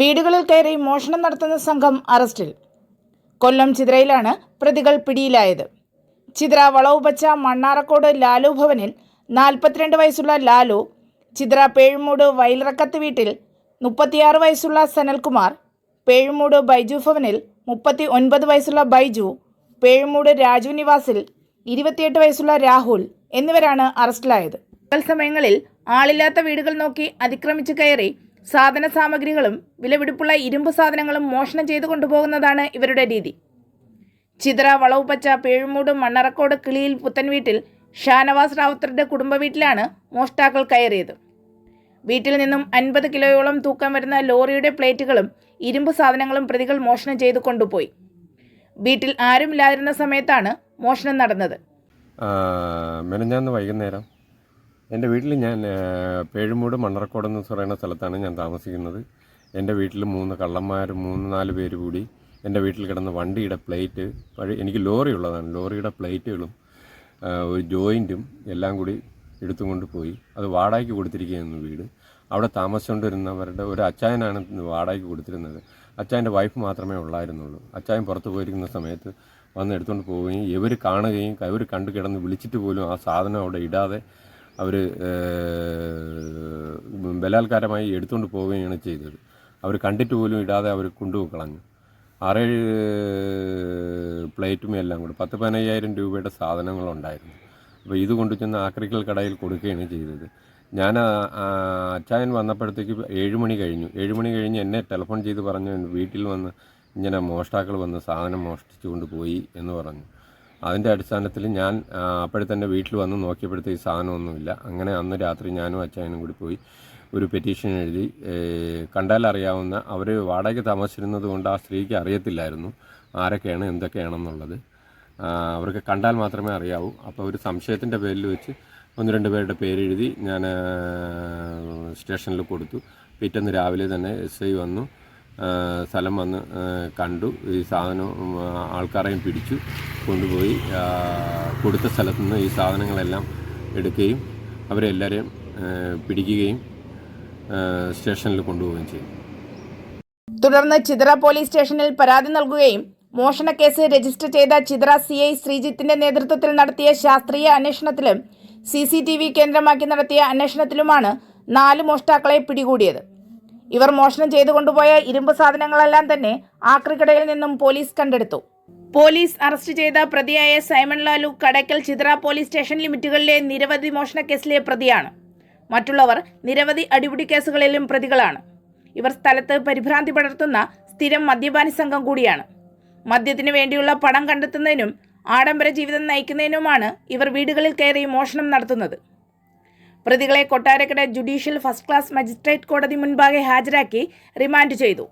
വീടുകളിൽ കയറി മോഷണം നടത്തുന്ന സംഘം അറസ്റ്റിൽ. കൊല്ലം ചിത്രയിലാണ് പ്രതികൾ പിടിയിലായത്. ചിത്ര വളവുപച്ച മണ്ണാറക്കോട് ലാലു ഭവനിൽ നാൽപ്പത്തിരണ്ട് വയസ്സുള്ള ലാലു ചിത്ര പേഴുമൂട് വയലിറക്കത്ത് വീട്ടിൽ മുപ്പത്തിയാറ് വയസ്സുള്ള സനൽകുമാർ പേഴുമൂട് ബൈജു ഭവനിൽ മുപ്പത്തി ഒൻപത് വയസ്സുള്ള ബൈജു പേഴുമൂട് രാജു നിവാസിൽ ഇരുപത്തിയെട്ട് വയസ്സുള്ള രാഹുൽ എന്നിവരാണ് അറസ്റ്റിലായത്. സമയങ്ങളിൽ ആളില്ലാത്ത വീടുകൾ നോക്കി അതിക്രമിച്ചു കയറി സാധന സാമഗ്രികളും വിലപിടിപ്പുള്ള ഇരുമ്പ് സാധനങ്ങളും മോഷണം ചെയ്തു കൊണ്ടുപോകുന്നതാണ് ഇവരുടെ രീതി. ചിത്ര വളവുപച്ച പേഴുമൂട് മണ്ണറക്കോട് കിളിയിൽ പുത്തൻ വീട്ടിൽ ഷാനവാസ് റാവുത്തറുടെ കുടുംബ വീട്ടിലാണ് മോഷ്ടാക്കൾ കയറിയത്. വീട്ടിൽ നിന്നും അൻപത് കിലോയോളം തൂക്കം വരുന്ന ലോറിയുടെ പ്ലേറ്റുകളും ഇരുമ്പ് സാധനങ്ങളും പ്രതികൾ മോഷണം ചെയ്തു കൊണ്ടുപോയി. വീട്ടിൽ ആരുമില്ലാതിരുന്ന സമയത്താണ് മോഷണം നടന്നത്. മെനഞ്ഞാന്ന് വൈകുന്നേരം എന്റെ വീട്ടിൽ ഞാൻ പേഴുമൂട് മണ്ണറക്കോട് എന്ന് പറയുന്ന സ്ഥലത്താണ് ഞാൻ താമസിക്കുന്നത്. എന്റെ വീട്ടിൽ മൂന്ന് കള്ളന്മാർ മൂന്ന് നാല് പേര് കൂടി എന്റെ വീട്ടിൽ കിടന്ന വണ്ടിയുടെ പ്ലേറ്റ് വഴി എനിക്ക് ലോറി ഉള്ളതാണ്. ലോറിയുടെ പ്ലേറ്റുകളും ഒരു ജോയിന്റും എല്ലാം കൂടി എടുത്തുകൊണ്ട് പോയി. അത് വാടകയ്ക്ക് കൊടുത്തിരിക്കുകയായിരുന്നു വീട്. അവിടെ താമസിച്ചുകൊണ്ടിരുന്നവരുടെ ഒരു അച്ചായനാണ് വാടകയ്ക്ക് കൊടുത്തിരുന്നത്. അച്ചായന്റെ വൈഫ് മാത്രമേ ഉള്ളായിരുന്നുള്ളൂ. അച്ചായൻ പുറത്ത് പോയിരിക്കുന്ന സമയത്ത് വന്ന് എടുത്തുകൊണ്ട് പോവുകയും ഇവർ കാണുകയും ഇവർ കണ്ടു കിടന്ന് വിളിച്ചിട്ട് പോലും ആ സാധനം അവിടെ ഇടാതെ അവർ ബലാത്കാരമായി എടുത്തുകൊണ്ട് പോവുകയാണ് ചെയ്തത്. അവർ കണ്ടിട്ട് പോലും ഇടാതെ അവർ കൊണ്ടുപോയി ആറേഴ് പ്ലേറ്റും എല്ലാം കൂടെ പത്ത് പതിനയ്യായിരം രൂപയുടെ സാധനങ്ങളുണ്ടായിരുന്നു. അപ്പോൾ ഇത് കൊണ്ടു ചെന്ന് ആക്രിക്കൽ കടയിൽ കൊടുക്കുകയാണ് ചെയ്തത്. ഞാൻ അച്ചായൻ വന്നപ്പോഴത്തേക്ക് ഏഴ് മണി കഴിഞ്ഞു. ഏഴ് മണി കഴിഞ്ഞ് എന്നെ ടെലിഫോൺ ചെയ്ത് പറഞ്ഞു വീട്ടിൽ വന്ന് ഇങ്ങനെ മോഷ്ടാക്കൾ വന്ന് സാധനം മോഷ്ടിച്ചുകൊണ്ട് പോയി എന്ന് പറഞ്ഞു. അതിന്റെ അടിസ്ഥാനത്തിൽ ഞാൻ അപ്പോഴത്തെ തന്നെ വീട്ടിൽ വന്ന് നോക്കിയപ്പോഴത്തേക്ക് സാധനമൊന്നുമില്ല. അങ്ങനെ അന്ന് രാത്രി ഞാനും അച്ഛനും കൂടി പോയി ഒരു പെറ്റീഷൻ എഴുതി കണ്ടാൽ അറിയാവുന്ന അവർ വാടകയ്ക്ക് താമസിച്ചിരുന്നത് കൊണ്ട് ആ സ്ത്രീക്ക് അറിയത്തില്ലായിരുന്നു ആരൊക്കെയാണ് എന്തൊക്കെയാണെന്നുള്ളത്. അവർക്ക് കണ്ടാൽ മാത്രമേ അറിയാവൂ. അപ്പോൾ ഒരു സംശയത്തിന്റെ പേരിൽ വെച്ച് ഒന്ന് രണ്ട് പേരുടെ പേരെഴുതി ഞാൻ സ്റ്റേഷനിൽ കൊടുത്തു. പിറ്റേന്ന് രാവിലെ തന്നെ എസ് ഐ വന്നു. സ്ഥലം വന്ന് കണ്ടു. ഈ സാധനം ആൾക്കാരെയും പിടിച്ചു കൊണ്ടുപോയി കൊടുത്ത സ്ഥലത്തു നിന്ന് ഈ സാധനങ്ങളെല്ലാം എടുക്കുകയും അവരെ എല്ലാവരെയും ആ, പിടിക്കുകയും സ്റ്റേഷനിൽ കൊണ്ടുപോവുകയും ചെയ്തു. തുടർന്ന് ചിതറ പോലീസ് സ്റ്റേഷനിൽ പരാതി നൽകുകയും മോഷണക്കേസ് രജിസ്റ്റർ ചെയ്ത ചിതറ സി ഐ ശ്രീജിത്തിന്റെ നേതൃത്വത്തിൽ നടത്തിയ ശാസ്ത്രീയ അന്വേഷണത്തിലും സി സി ടി വി കേന്ദ്രമാക്കി നടത്തിയ അന്വേഷണത്തിലുമാണ് നാല് മോഷ്ടാക്കളെ പിടികൂടിയത്. ഇവർ മോഷണം ചെയ്തു കൊണ്ടുപോയ ഇരുമ്പ് സാധനങ്ങളെല്ലാം തന്നെ ആക്രിക്കടയിൽ നിന്നും പോലീസ് കണ്ടെടുത്തു. പോലീസ് അറസ്റ്റ് ചെയ്ത പ്രതിയായ Simon Lalu Kadakkal Chithra police station ലിമിറ്റുകളിലെ നിരവധി മോഷണ കേസിലെ പ്രതിയാണ്. മറ്റുള്ളവർ നിരവധി അടിപിടി കേസുകളിലും പ്രതികളാണ്. ഇവർ സ്ഥലത്ത് പരിഭ്രാന്തി പടർത്തുന്ന സ്ഥിരം മദ്യപാനി സംഘം കൂടിയാണ്. മദ്യത്തിനു വേണ്ടിയുള്ള പണം കണ്ടെത്തുന്നതിനും ആഡംബര ജീവിതം നയിക്കുന്നതിനുമാണ് ഇവർ വീടുകളിൽ കയറി മോഷണം നടത്തുന്നത്. പ്രതികളെ Kottarakkara judicial first class magistrate കോടതി മുൻപാകെ ഹാജരാക്കി റിമാൻഡ് ചെയ്തു.